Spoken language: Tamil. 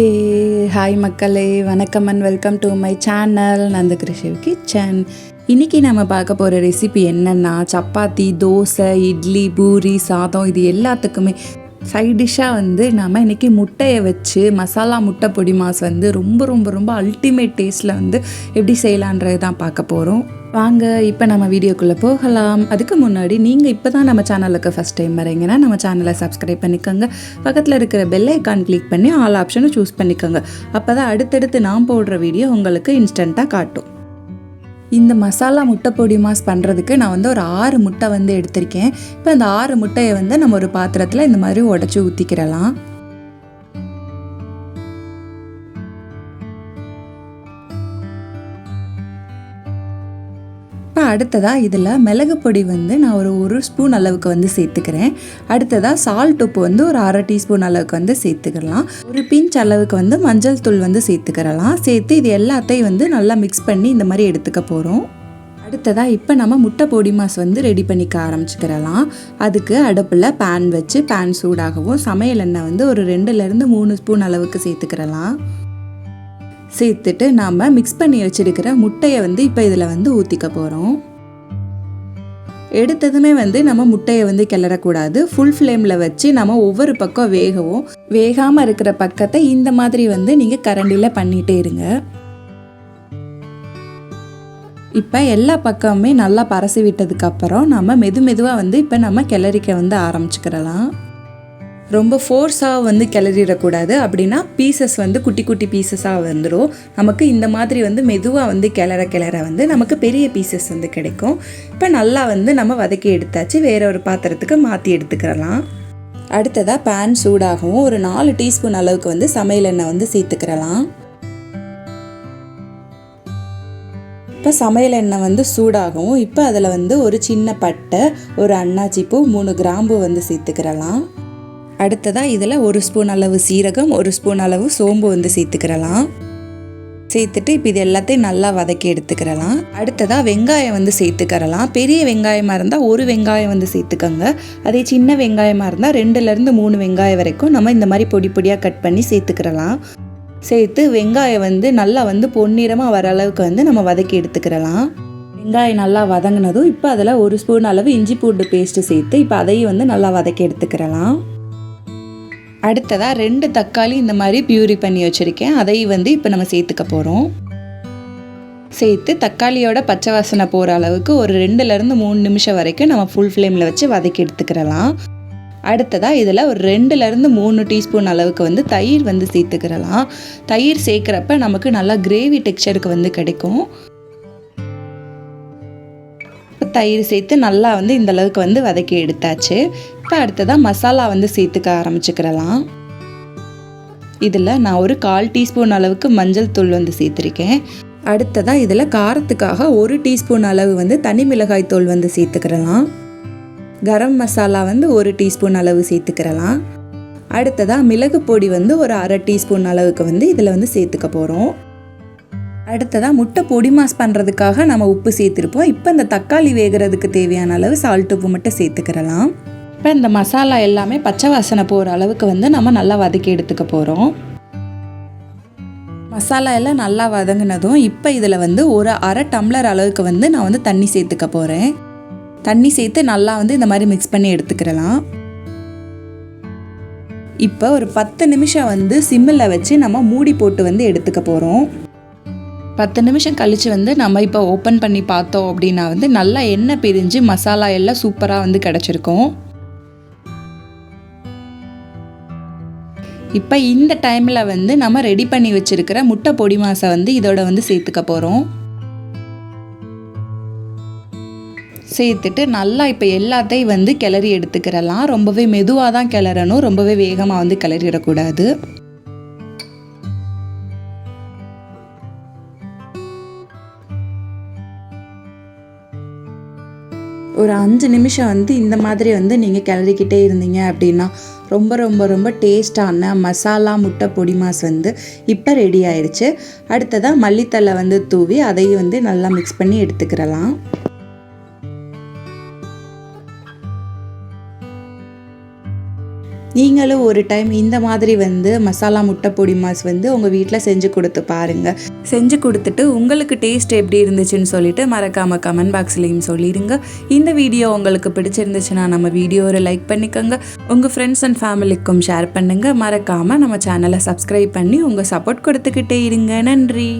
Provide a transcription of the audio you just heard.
ஓகே. ஹாய் மக்களே வணக்கம் and welcome to my channel Nanda Krishiv kitchen இன்றைக்கி நம்ம பார்க்க போகிற ரெசிபி என்னென்னா சப்பாத்தி தோசை இட்லி பூரி சாதம் இது எல்லாத்துக்குமே சைட் டிஷ்ஷாக வந்து நாம் இன்றைக்கி முட்டையை வச்சு மசாலா முட்டை பொடி மாஸ் வந்து ரொம்ப ரொம்ப ரொம்ப அல்டிமேட் டேஸ்ட்டில் வந்து எப்படி செய்யலான்றது தான் பார்க்க போகிறோம் வாங்க இப்போ நம்ம வீடியோக்குள்ளே போகலாம். அதுக்கு முன்னாடி நீங்கள் இப்போ தான் நம்ம சேனலுக்கு ஃபஸ்ட் டைம் வரீங்கன்னா நம்ம சேனலை சப்ஸ்கிரைப் பண்ணிக்கோங்க. பக்கத்தில் இருக்கிற பெல் ஐக்கான் கிளிக் பண்ணி ஆல் ஆப்ஷனை சூஸ் பண்ணிக்கோங்க. அப்போ தான் அடுத்தடுத்து நான் போடுற வீடியோ உங்களுக்கு இன்ஸ்டண்ட்டாக காட்டும். இந்த மசாலா முட்டை பொடி மாஸ் பண்ணுறதுக்கு நான் வந்து ஒரு ஆறு முட்டை வந்து எடுத்திருக்கேன். இப்போ அந்த ஆறு முட்டையை வந்து நம்ம ஒரு பாத்திரத்தில் இந்த மாதிரி உடச்சி ஊற்றிக்கிறலாம் அடுத்ததாக இதில் மிளகு பொடி வந்து நான் ஒரு ஒரு ஸ்பூன் அளவுக்கு வந்து சேர்த்துக்கிறேன். அடுத்ததாக சால்ட் உப்பு வந்து ஒரு அரை டீஸ்பூன் அளவுக்கு வந்து சேர்த்துக்கலாம். ஒரு பிஞ்ச் அளவுக்கு வந்து மஞ்சள் தூள் வந்து சேர்த்துக்கிறலாம். சேர்த்து இது எல்லாத்தையும் வந்து நல்லா மிக்ஸ் பண்ணி இந்த மாதிரி எடுத்துக்க போகிறோம் அடுத்ததாக இப்போ நம்ம முட்டை பொடி மாஸ் வந்து ரெடி பண்ணிக்க ஆரம்பிச்சுக்கிறலாம். அதுக்கு அடுப்பில் பேன் வச்சு பேன் சூடாகவும் சமையல் எண்ணெய் வந்து ஒரு ரெண்டுலேருந்து மூணு ஸ்பூன் அளவுக்கு சேர்த்துக்கிறலாம். சேர்த்துட்டு நாம் மிக்ஸ் பண்ணி வச்சிருக்கிற முட்டையை வந்து இப்போ இதில் வந்து ஊற்றிக்க போகிறோம் எடுத்ததுமே வந்து நம்ம முட்டையை வந்து கிளறக்கூடாது. ஃபுல் ஃப்ளேமில் வச்சு நம்ம ஒவ்வொரு பக்கம் வேகவும் வேகாமல் இருக்கிற பக்கத்தை இந்த மாதிரி வந்து நீங்கள் கரண்டியில் பண்ணிகிட்டே இருங்க. இப்போ எல்லா பக்கமுமே நல்லா பரசி விட்டதுக்கப்புறம் நம்ம மெது மெதுவாக வந்து இப்போ நம்ம கிளறிக்க வந்து ஆரம்பிச்சுக்கிறலாம். ரொம்ப ஃபோர்ஸாக வந்து கிளறிடக்கூடாது. அப்படின்னா பீசஸ் வந்து குட்டி குட்டி பீசஸாக வந்துடும் நமக்கு இந்த மாதிரி வந்து மெதுவாக வந்து கிளற கிளற வந்து நமக்கு பெரிய பீசஸ் வந்து கிடைக்கும். இப்போ நல்லா வந்து நம்ம வதக்கி எடுத்தாச்சு. வேற ஒரு பாத்திரத்துக்கு மாற்றி எடுத்துக்கிறலாம். அடுத்ததாக பேன் சூடாகவும் ஒரு நாலு டீஸ்பூன் அளவுக்கு வந்து சமையல் எண்ணெய் வந்து சேர்த்துக்கிறலாம். இப்போ சமையல் எண்ணெய் வந்து சூடாகவும் இப்போ அதில் வந்து ஒரு சின்ன பட்டை ஒரு அன்னாச்சி பூ மூணு கிராம்பு வந்து சேர்த்துக்கிறலாம். அடுத்ததாக இதில் ஒரு ஸ்பூன் அளவு சீரகம் ஒரு ஸ்பூன் அளவு சோம்பு வந்து சேர்த்துக்கிறலாம். சேர்த்துட்டு இப்போ இது எல்லாத்தையும் நல்லா வதக்கி எடுத்துக்கிறலாம். அடுத்ததாக வெங்காயம் வந்து சேர்த்துக்கிறலாம். பெரிய வெங்காயமாக இருந்தால் ஒரு வெங்காயம் வந்து சேர்த்துக்கோங்க. அதே சின்ன வெங்காயமாக இருந்தால் ரெண்டுலேருந்து மூணு வெங்காயம் வரைக்கும் நம்ம இந்த மாதிரி பொடி பொடியாக கட் பண்ணி சேர்த்துக்கிறலாம். சேர்த்து வெங்காயம் வந்து நல்லா வந்து பொன்னிறமாக வர அளவுக்கு வந்து நம்ம வதக்கி எடுத்துக்கிறலாம். வெங்காயம் நல்லா வதங்கினதும் இப்போ அதில் ஒரு ஸ்பூன் அளவு இஞ்சி பூண்டு பேஸ்ட்டு சேர்த்து இப்போ அதையும் வந்து நல்லா வதக்கி எடுத்துக்கிறலாம். அடுத்ததாக ரெண்டு தக்காளி இந்த மாதிரி பியூரி பண்ணி வச்சுருக்கேன். அதையும் வந்து இப்போ நம்ம சேர்த்துக்க போகிறோம் சேர்த்து தக்காளியோட பச்சை வாசனை போகிற அளவுக்கு ஒரு ரெண்டுலேருந்து மூணு நிமிஷம் வரைக்கும் நம்ம ஃபுல் ஃப்ளேமில் வச்சு வதக்கி எடுத்துக்கிறலாம். அடுத்ததாக இதில் ஒரு ரெண்டுலேருந்து மூணு டீஸ்பூன் அளவுக்கு வந்து தயிர் வந்து சேர்த்துக்கிறலாம். தயிர் சேர்க்குறப்ப நமக்கு நல்லா கிரேவி டெக்ஸ்சருக்கு வந்து கிடைக்கும். தயிர் சேர்த்து நல்லா வந்து இந்த அளவுக்கு வந்து வதக்கி எடுத்தாச்சு. இப்போ அடுத்ததாக மசாலா வந்து சேர்த்துக்க ஆரம்பிச்சுக்கிறலாம். இதில் நான் ஒரு கால் டீஸ்பூன் அளவுக்கு மஞ்சள் தூள் வந்து சேர்த்துருக்கேன். அடுத்ததாக இதில் காரத்துக்காக ஒரு டீஸ்பூன் அளவு வந்து தனி மிளகாய் தூள் வந்து சேர்த்துக்கிறலாம். கரம் மசாலா வந்து ஒரு டீஸ்பூன் அளவு சேர்த்துக்கிறலாம். அடுத்ததாக மிளகு பொடி வந்து ஒரு அரை டீஸ்பூன் அளவுக்கு வந்து இதில் வந்து சேர்த்துக்க போகிறோம் அடுத்ததாக முட்டை பொடி மாஸ் பண்ணுறதுக்காக நம்ம உப்பு சேர்த்துருப்போம். இப்போ இந்த தக்காளி வேகிறதுக்கு தேவையான அளவு சால்ட் உப்பு மட்டும் சேர்த்துக்கிறலாம். இப்போ இந்த மசாலா எல்லாமே பச்சை வாசனை போகிற அளவுக்கு வந்து நம்ம நல்லா வதக்கி எடுத்துக்க போகிறோம் மசாலா எல்லாம் நல்லா வதங்கினதும் இப்போ இதில் வந்து ஒரு அரை டம்ளர் அளவுக்கு வந்து நான் வந்து தண்ணி சேர்த்துக்க போகிறேன் தண்ணி சேர்த்து நல்லா வந்து இந்த மாதிரி மிக்ஸ் பண்ணி எடுத்துக்கிறலாம். இப்போ ஒரு பத்து நிமிஷம் வந்து சிம்மில் வச்சு நம்ம மூடி போட்டு வந்து எடுத்துக்க போகிறோம் பத்து நிமிஷம் கழித்து வந்து நம்ம இப்போ ஓப்பன் பண்ணி பார்த்தோம் அப்படின்னா வந்து நல்லா எண்ணெய் பிரிஞ்சு மசாலா எல்லாம் சூப்பராக வந்து கிடச்சிருக்கும். இப்போ இந்த டைமில் வந்து நம்ம ரெடி பண்ணி வச்சுருக்கிற முட்டை பொடி மாசை வந்து இதோட வந்து சேர்த்துக்க போகிறோம் சேர்த்துட்டு நல்லா இப்போ எல்லாத்தையும் வந்து கிளறி எடுத்துக்கிறலாம். ரொம்பவே மெதுவாக தான் கிளறணும். ரொம்பவே வேகமாக வந்து கிளறிடக்கூடாது. ஒரு அஞ்சு நிமிஷம் வந்து இந்த மாதிரி வந்து நீங்கள் கிளறிக்கிட்டே இருந்தீங்க அப்படின்னா ரொம்ப ரொம்ப ரொம்ப டேஸ்டான மசாலா முட்டை பொடி மாஸ் வந்து இப்போ ரெடி ஆயிடுச்சு அடுத்ததாக மல்லித்தலை வந்து தூவி அதையும் வந்து நல்லா மிக்ஸ் பண்ணி எடுத்துக்கிறலாம். நீங்களும் ஒரு டைம் இந்த மாதிரி வந்து மசாலா முட்டை பொடி மாஸ் வந்து உங்கள் வீட்டில் செஞ்சு கொடுத்து பாருங்கள் செஞ்சு கொடுத்துட்டு உங்களுக்கு டேஸ்ட் எப்படி இருந்துச்சுன்னு சொல்லிட்டு மறக்காமல் கமெண்ட் பாக்ஸ்லேயும் சொல்லிடுங்க. இந்த வீடியோ உங்களுக்கு பிடிச்சிருந்துச்சுன்னா நம்ம வீடியோவை லைக் பண்ணிக்கோங்க. உங்கள் ஃப்ரெண்ட்ஸ் அண்ட் ஃபேமிலிக்கும் ஷேர் பண்ணுங்கள் மறக்காமல் நம்ம சேனலை சப்ஸ்கிரைப் பண்ணி உங்கள் சப்போர்ட் கொடுத்துக்கிட்டே இருங்க. நன்றி.